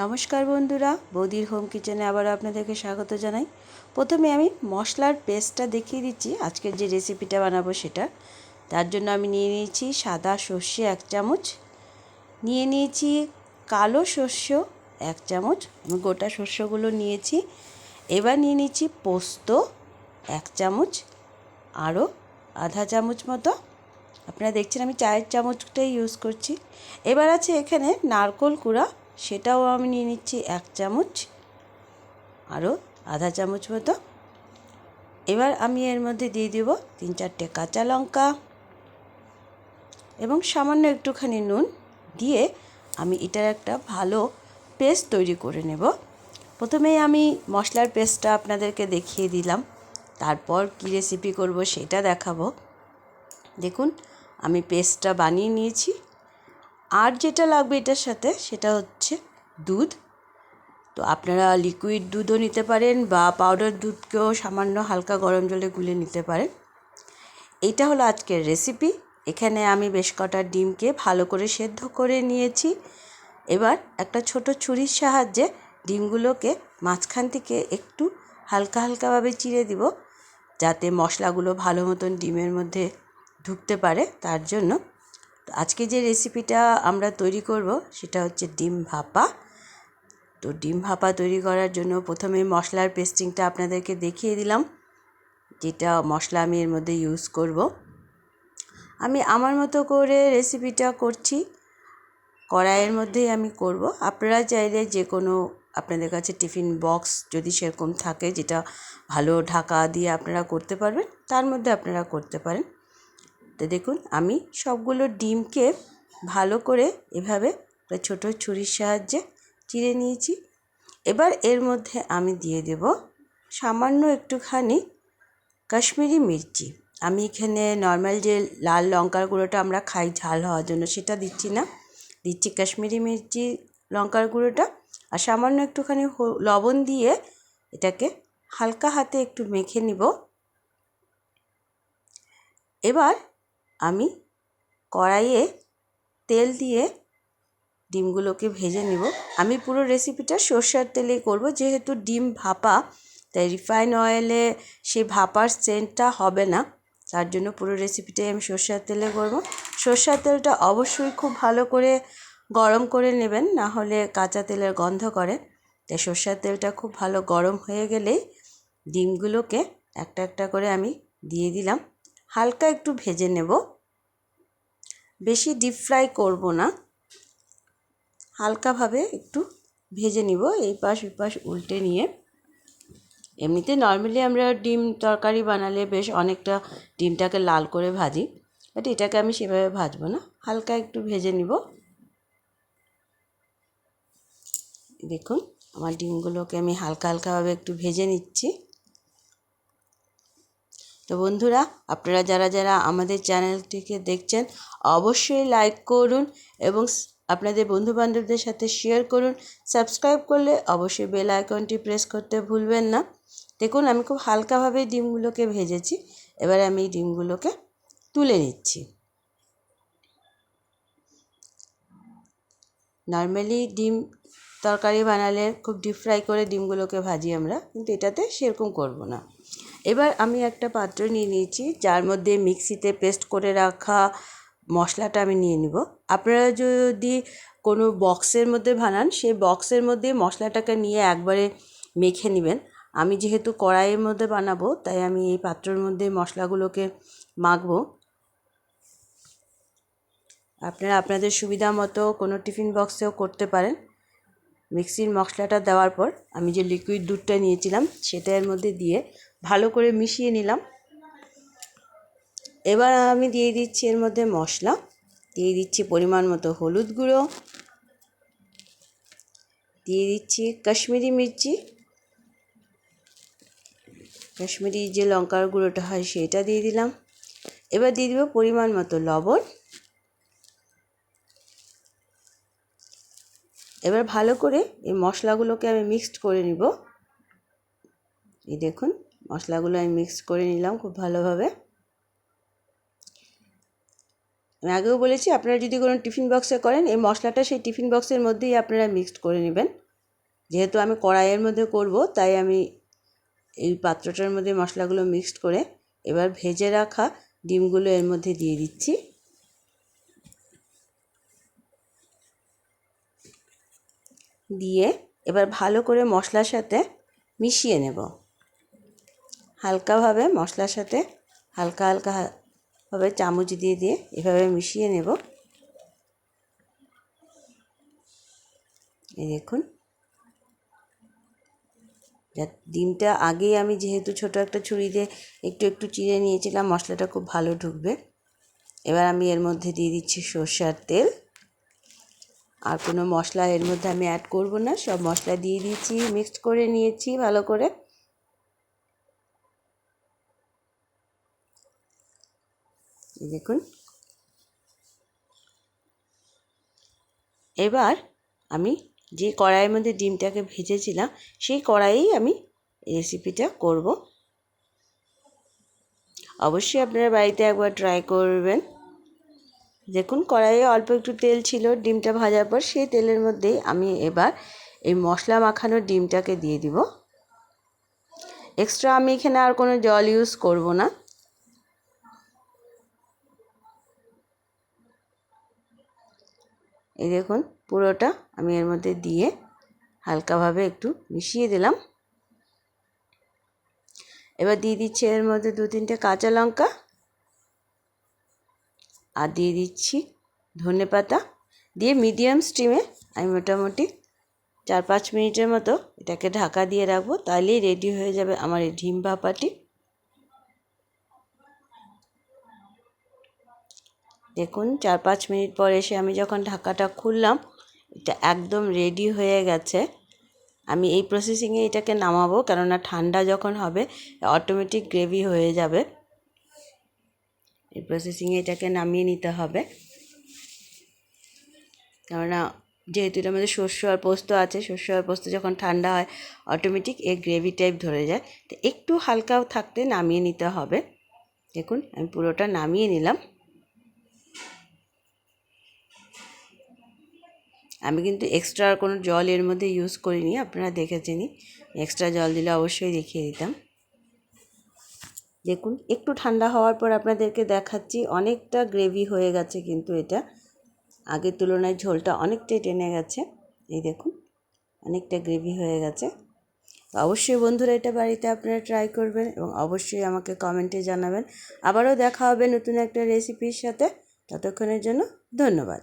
নমস্কার বন্ধুরা, বৌদির হোম কিচেনে আবার আপনাদেরকে স্বাগত জানাই। প্রথমে আমি মশলার পেস্টটা দেখিয়ে দিচ্ছি, আজকের যে রেসিপিটা বানাবো সেটা। তার জন্য আমি নিয়ে নিয়েছি সাদা সর্ষে এক চামচ, নিয়ে নিয়েছি কালো শস্য এক চামচ, আমি গোটা শস্যগুলো নিয়েছি। এবার নিয়ে নিয়েছি পোস্ত এক চামচ, আরও আধা চামচ মতো। আপনারা দেখছেন আমি চায়ের চামচটাই ইউজ করছি। এবার আছে এখানে নারকোল কুড়া সেটাও আমি নিয়ে নিচ্ছি এক চামচ, আরও আধা চামচ মতো। এবার আমি এর মধ্যে দিয়ে দেব তিন চারটে কাঁচা লঙ্কা এবং সামান্য একটুখানি নুন দিয়ে আমি এটার একটা ভালো পেস্ট তৈরি করে নেব। প্রথমেই আমি মশলার পেস্টটা আপনাদেরকে দেখিয়ে দিলাম, তারপর কী রেসিপি করব সেটা দেখাবো। দেখুন, আমি পেস্টটা বানিয়ে নিয়েছি। আর যেটা লাগবে এটার সাথে, সেটা হচ্ছে দুধ। তো আপনারা লিকুইড দুধও নিতে পারেন বা পাউডার দুধকেও সামান্য হালকা গরম জলে গুলে নিতে পারেন। এইটা হলো আজকের রেসিপি এখানে আমি বেশ কটা ডিমকে ভালো করে সেদ্ধ করে নিয়েছি। এবার একটা ছোট ছুরির সাহায্যে ডিমগুলোকে মাঝখান থেকে একটু হালকা হালকাভাবে চিড়ে দিব, যাতে মশলাগুলো ভালো মতন ডিমের মধ্যে ঢুকতে পারে। তার জন্য আজকে যে রেসিপিটা আমরা তৈরি করব, সেটা হচ্ছে ডিম ভাপা। তো ডিম ভাপা তৈরি করার জন্য প্রথমে মশলার পেস্টিংটা আপনাদেরকে দেখিয়ে দিলাম, যেটা মশলা আমি এর মধ্যে ইউজ করব। আমি আমার মতো করে রেসিপিটা করছি, কড়াইয়ের মধ্যেই আমি করব। আপনারা চাইলে যে কোনো আপনাদের কাছে টিফিন বক্স যদি সেরকম থাকে, যেটা ভালো ঢাকা দিয়ে আপনারা করতে পারবেন, তার মধ্যে আপনারা করতে পারেন। তো দেখুন, আমি সবগুলো ডিমকে ভালো করে এভাবে ছোটো ছুরির সাহায্যে চিড়ে নিয়েছি। এবার এর মধ্যে আমি দিয়ে দেব সামান্য একটুখানি কাশ্মীরি মির্চি। আমি এখানে নর্মাল যে লাল লঙ্কার গুঁড়োটা আমরা খাই ঝাল হওয়ার জন্য সেটা দিচ্ছি না। দিচ্ছি কাশ্মীরি মির্চি লঙ্কার গুঁড়োটা আর সামান্য একটুখানি লবণ দিয়ে এটাকে হালকা হাতে একটু মেখে নিব। এবার আমি কড়াইয়ে তেল দিয়ে ডিমগুলোকে ভেজে নিব। আমি পুরো রেসিপিটা সর্ষার তেলেই করব। যেহেতু ডিম ভাপা, তাই রিফাইন অয়েলে সেই ভাপার সেন্টটা হবে না। তার জন্য পুরো রেসিপিটাই আমি সর্ষার তেলে করব। সর্ষার তেলটা অবশ্যই খুব ভালো করে গরম করে নেবেন, না হলে কাঁচা তেলের গন্ধ করে। তাই সর্ষার তেলটা খুব ভালো গরম হয়ে গেলেই ডিমগুলোকে একটা একটা করে আমি দিয়ে দিলাম। হালকা একটু ভেজে নেব। বেশি ডিপ ফ্রাই করব না। হালকাভাবে একটু ভেজে নিব, এই পাশ ওই পাশ উল্টে নিয়ে। এমনিতে নর্মালি আমরা ডিম তরকারি বানালে বেশ অনেকটা ডিমটাকে লাল করে ভাজি বাট এটাকে আমি সেভাবে ভাজবো না। হালকা একটু ভেজে নিব। দেখুন, আমার ডিমগুলোকে আমি হালকা হালকাভাবে একটু ভেজে নিচ্ছি। তো বন্ধুরা, আপনারা যারা যারা আমাদের চ্যানেলটিকে দেখছেন, অবশ্যই লাইক করুন এবং আপনাদের বন্ধুবান্ধবদের সাথে শেয়ার করুন। সাবস্ক্রাইব করলে অবশ্যই বেল আইকনটি প্রেস করতে ভুলবেন না। দেখুন, আমি খুব হালকাভাবে ডিমগুলোকে ভেজেছি। এবার আমি ডিমগুলোকে তুলে নিচ্ছি। নর্মালি ডিম তরকারি বানালে খুব ডিপ ফ্রাই করে ডিমগুলোকে ভাজি আমরা, কিন্তু এটাতে সেরকম করব না। এবার আমি একটা পাত্র নিয়ে নিয়েছি, যার মধ্যে মিক্সিতে পেস্ট করে রাখা মশলাটা আমি নিয়ে নিব। আপনারা যদি কোনো বক্সের মধ্যে বানান, সেই বক্সের মধ্যে মশলাটাকে নিয়ে একবারে মেখে নেবেন। আমি যেহেতু কড়াইয়ের মধ্যে বানাবো, তাই আমি এই পাত্রের মধ্যে মশলাগুলোকে মাখবো। আপনারা আপনাদের সুবিধা মতো কোনো টিফিন বক্সেও করতে পারেন। মিক্সির মশলাটা দেওয়ার পর আমি যে লিকুইড দুধটা নিয়েছিলাম, সেটা এর মধ্যে দিয়ে ভালো করে মিশিয়ে নিলাম। এবার আমি দিয়ে দিচ্ছি এর মধ্যে মশলা। দিয়ে দিচ্ছি পরিমাণ মতো হলুদ গুঁড়ো। দিয়ে দিচ্ছি কাশ্মীরি মির্চি। কাশ্মীরি যে লঙ্কার গুঁড়োটা হয় সেটা দিয়ে দিলাম। এবার দিয়ে দিব পরিমাণ মতো লবণ। এবার ভালো করে এই মশলাগুলোকে আমি মিক্সড করে নিব। এই দেখুন। মশলাগুলো আমি মিক্সড করে নিলাম খুব ভালোভাবে। আমি আগেও বলেছি, আপনারা যদি কোনো টিফিন বক্সে করেন, এই মশলাটা সেই টিফিন বক্সের মধ্যেই আপনারা মিক্সড করে নেবেন। যেহেতু আমি কড়াইয়ের মধ্যে করব, তাই আমি এই পাত্রটার মধ্যে মশলাগুলো মিক্সড করে এবার ভেজে রাখা ডিমগুলো এর মধ্যে দিয়ে দিচ্ছি। দিয়ে এবার ভালো করে মশলার সাথে মিশিয়ে নেব। হালকাভাবে মশলার সাথে হালকা হালকা ভাবে চামচ দিয়ে দিয়ে এভাবে মিশিয়ে নেব। এই দেখুন। ডিমটা আগেই আমি যেহেতু ছোট একটা ছুরি দিয়ে একটু একটু চিড়ে নিয়েছিলাম, মশলাটা খুব ভালো ঢুকবে। এবার আমি এর মধ্যে দিয়ে দিচ্ছি সর্ষার তেল। আর কোনো মশলা এর মধ্যে আমি অ্যাড করব না, সব মশলা দিয়ে দিয়েছি মিক্সড করে নিয়েছি ভালো করে। দেখুন। এবার আমি যে কড়াইয়ের মধ্যে ডিমটাকে ভেজেছিলাম, সেই কড়াইয়েই আমি রেসিপিটা করব। অবশ্যই আপনারা বাড়িতে একবার ট্রাই করবেন। দেখুন, কড়াইয়ে অল্প একটু তেল ছিল ডিমটা ভাজার পর, সেই তেলের মধ্যেই আমি এবার এই মশলা মাখানো ডিমটাকে দিয়ে দিব। এক্সট্রা আমি এখানে আর কোনো জল ইউজ করব না। এই দেখুন, পুরোটা আমি এর মধ্যে দিয়ে হালকাভাবে একটু মিশিয়ে দিলাম। এবার দিয়ে দিচ্ছি এর মধ্যে দু তিনটে কাঁচা লঙ্কা আর দিয়ে দিচ্ছি ধনে পাতা। দিয়ে মিডিয়াম স্টিমে আমি মোটামুটি চার পাঁচ মিনিটের মতো এটাকে ঢাকা দিয়ে রাখব, তাহলেই রেডি হয়ে যাবে আমার এই ডিম ভাপাটি। দেখুন, চার পাঁচ মিনিট পর এসে আমি যখন ঢাকাটা খুললাম, এটা একদম রেডি হয়ে গেছে। আমি এই প্রসেসিংয়ে এটাকে নামাবো, কেননা ঠান্ডা যখন হবে অটোমেটিক গ্রেভি হয়ে যাবে। এই প্রসেসিংয়ে এটাকে নামিয়ে নিতে হবে। কেননা যেহেতু এটার মধ্যে শস্য আর পোস্ত আছে, শস্য আর পোস্ত যখন ঠান্ডা হয় অটোমেটিক এ গ্রেভি টাইপ ধরে যায়। তো একটু হালকাও থাকতে নামিয়ে নিতে হবে। দেখুন, আমি পুরোটা নামিয়ে নিলাম। আমি কিন্তু এক্সট্রা আর কোনো জল এর মধ্যে ইউজ করিনি, আপনারা দেখেছেনই। এক্সট্রা জল দিলে অবশ্যই দেখিয়ে দিতাম। দেখুন, একটু ঠান্ডা হওয়ার পর আপনাদেরকে দেখাচ্ছি, অনেকটা গ্রেভি হয়ে গেছে কিন্তু এটা। আগের তুলনায় ঝোলটা অনেকটাই টেনে গেছে। এই দেখুন, অনেকটা গ্রেভি হয়ে গেছে। অবশ্যই বন্ধুরা, এটা বাড়িতে আপনারা ট্রাই করবেন এবং অবশ্যই আমাকে কমেন্টে জানাবেন। আবারও দেখা হবে নতুন একটা রেসিপির সাথে। ততক্ষণের জন্য ধন্যবাদ।